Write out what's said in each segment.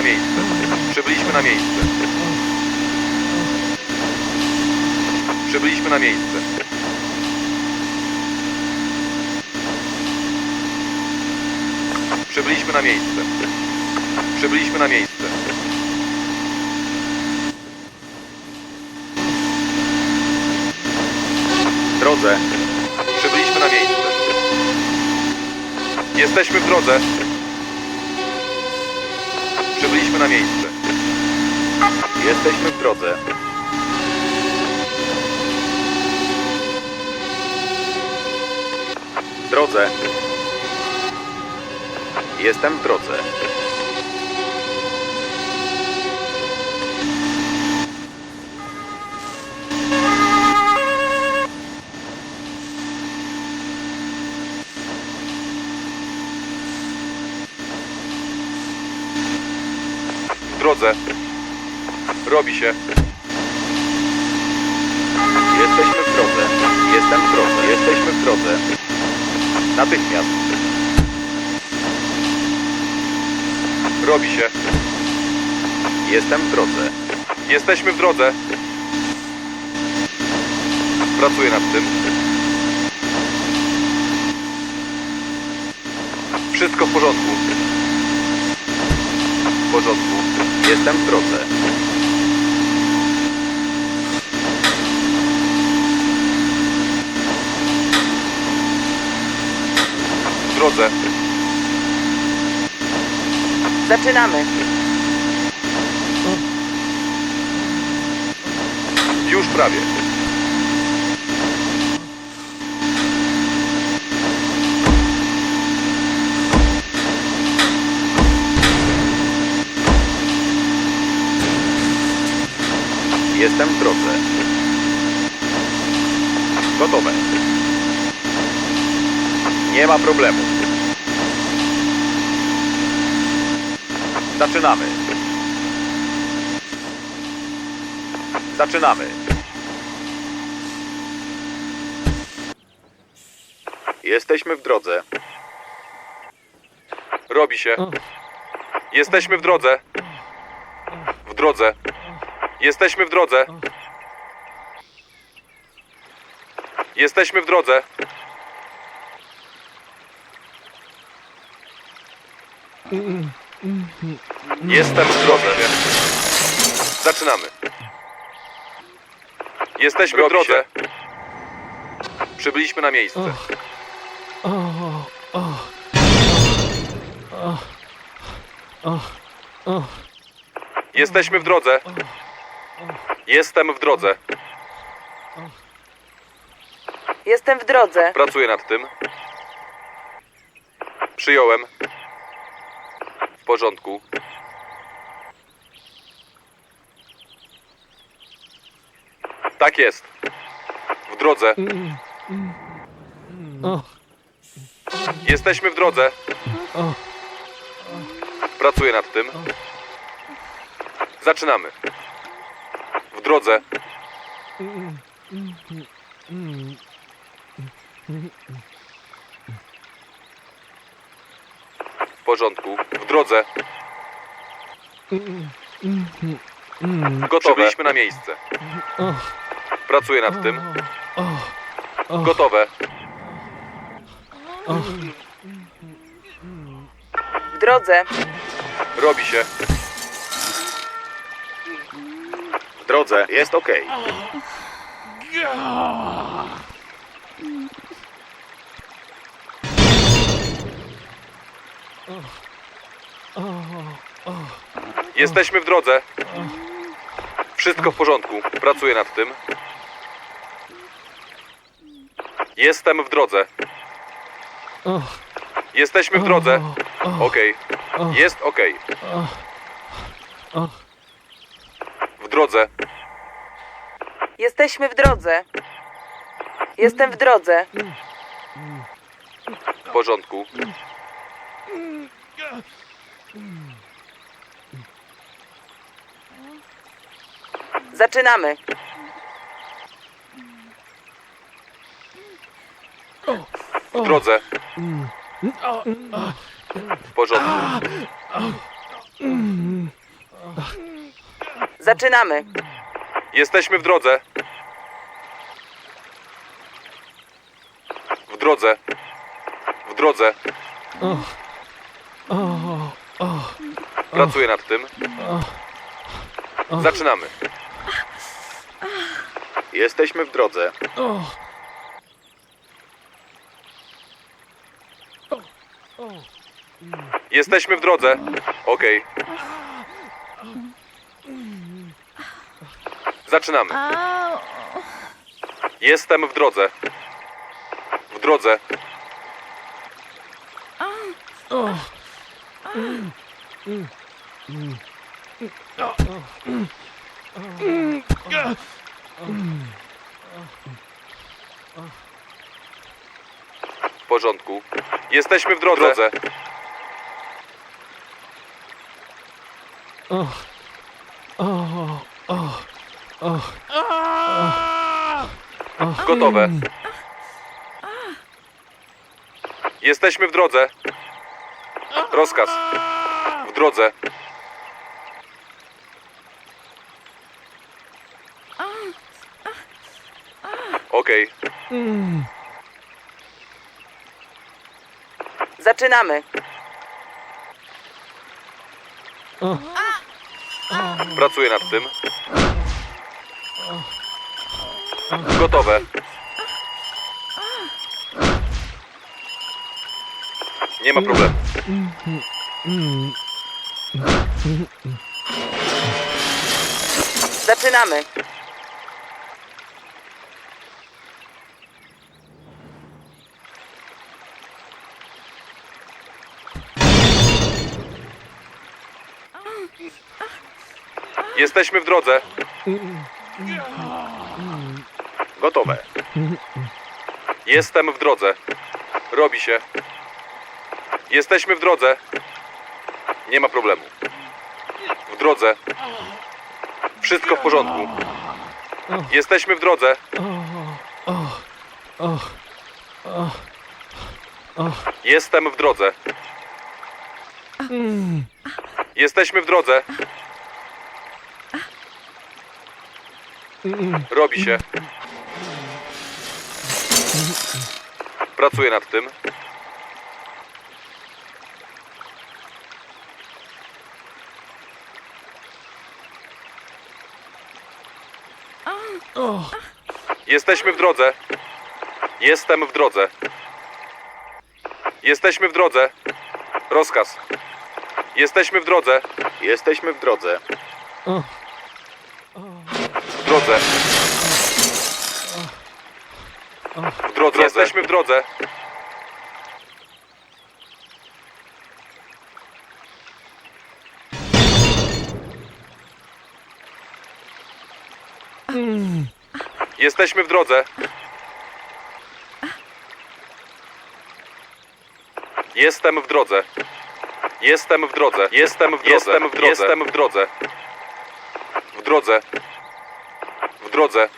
na miejsce. Przybyliśmy na miejsce. Przybyliśmy na miejsce. Przybyliśmy na miejsce. Przybyliśmy na miejsce. Drodze. Przybyliśmy na miejsce. Jesteśmy w drodze. Przybyliśmy na miejsce. Jesteśmy w drodze. W drodze. Jestem w drodze. Robi się. Jesteśmy w drodze. Jestem w drodze. Jesteśmy w drodze. Natychmiast. Robi się. Jestem w drodze. Jesteśmy w drodze. Pracuję nad tym. Wszystko w porządku. W porządku. Jestem w drodze. Drodze. Zaczynamy. Już prawie. Jestem w drodze. Gotowe. Nie ma problemu. Zaczynamy. Zaczynamy. Jesteśmy w drodze. Robi się. Jesteśmy w drodze. W drodze. Jesteśmy w drodze. Jesteśmy w drodze. Jestem w drodze. Zaczynamy. Jesteśmy w drodze. Przybyliśmy na miejsce. Jesteśmy w drodze. Jestem w drodze. Jestem w drodze. Pracuję nad tym. Przyjąłem. Porządku. Tak jest. W drodze. Jesteśmy w drodze. Pracuję nad tym. Zaczynamy. W drodze. Porządku. W drodze. Gotowe. Przybyliśmy na miejsce. Pracuję nad tym. Gotowe. W drodze. Robi się. W drodze. Jest ok. Jesteśmy w drodze. Wszystko w porządku. Pracuję nad tym. Jestem w drodze. Jesteśmy w drodze. Okej. Jest okej. W drodze. Jesteśmy w drodze. Jestem w drodze. W porządku. Zaczynamy. W drodze. W porządku. Zaczynamy. Jesteśmy w drodze. W drodze. W drodze. Pracuję nad tym. Zaczynamy. Jesteśmy w drodze. Jesteśmy w drodze. Okej. Zaczynamy. Jestem w drodze. W drodze. W porządku. Jesteśmy w drodze. Gotowe. Jesteśmy w drodze. Rozkaz. W drodze. Okej. Zaczynamy. Pracuję nad tym. Gotowe. Nie ma problemu. Zaczynamy. Jesteśmy w drodze. Gotowe. Jestem w drodze. Robi się. Jesteśmy w drodze. Nie ma problemu. W drodze. Wszystko w porządku. Jesteśmy w drodze. Jestem w drodze. Jesteśmy w drodze. Robi się. Pracuję nad tym. Jesteśmy w drodze. Jestem w drodze. Jesteśmy w drodze. Rozkaz. Jesteśmy w drodze. Jesteśmy w drodze. W drodze. W drodze. Jesteśmy w drodze. Jesteśmy w drodze. Jestem w drodze. Jestem w drodze. Jestem w drodze. Jestem w drodze. Jestem w drodze. W drodze. W drodze.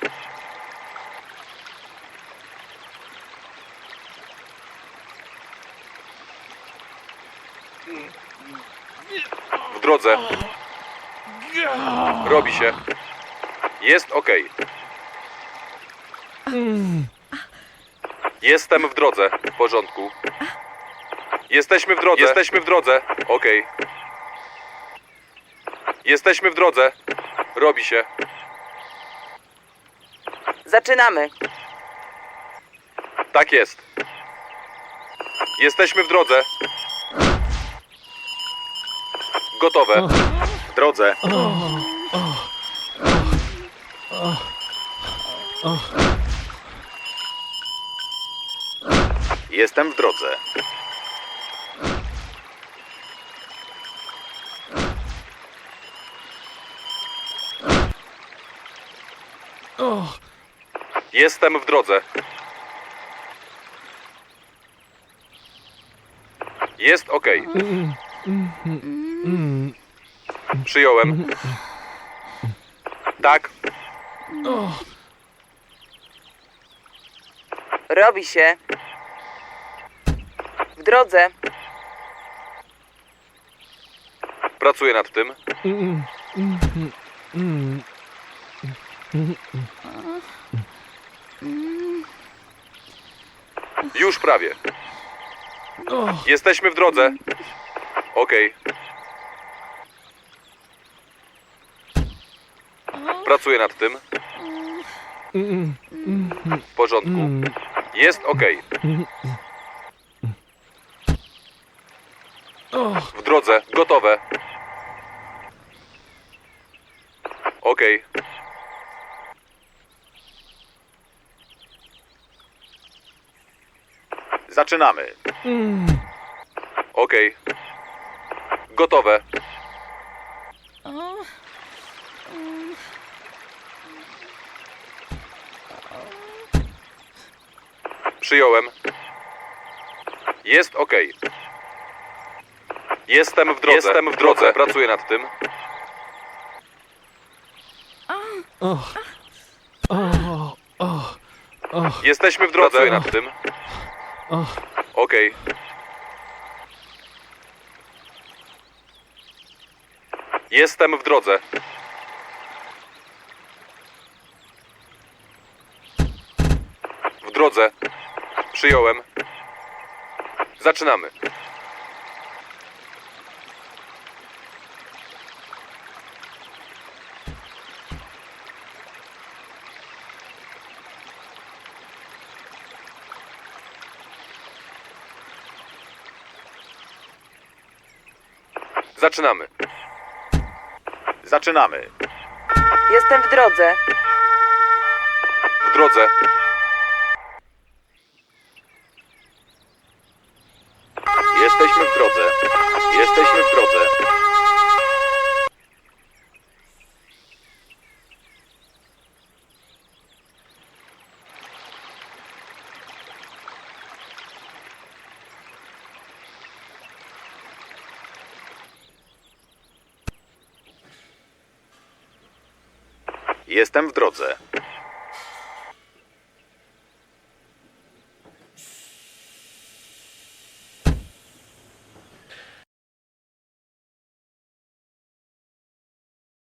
W drodze. Robi się. Jest ok. Jestem w drodze. W porządku. Jesteśmy w drodze. Jesteśmy w drodze. Ok. Jesteśmy w drodze. Robi się. Zaczynamy. Tak jest. Jesteśmy w drodze. Gotowe. W drodze. Jestem w drodze. Jestem w drodze. Jest ok. Przyjąłem. Tak. Robi się. Pracuję nad tym. Już prawie. Jesteśmy w drodze. Okej. Pracuję nad tym. W porządku. Jest okej. W drodze. Gotowe. Okej. Zaczynamy. Okej. Gotowe. Przyjąłem. Jest ok. Jestem w drodze. Jestem w drodze. Pracuję nad tym. Jesteśmy w drodze. Pracuję nad tym. Okej. Jestem w drodze. W drodze. Przyjąłem. Zaczynamy. Zaczynamy. Zaczynamy. Jestem w drodze. W drodze. Jesteśmy w drodze. Jesteśmy w drodze. Jestem w drodze.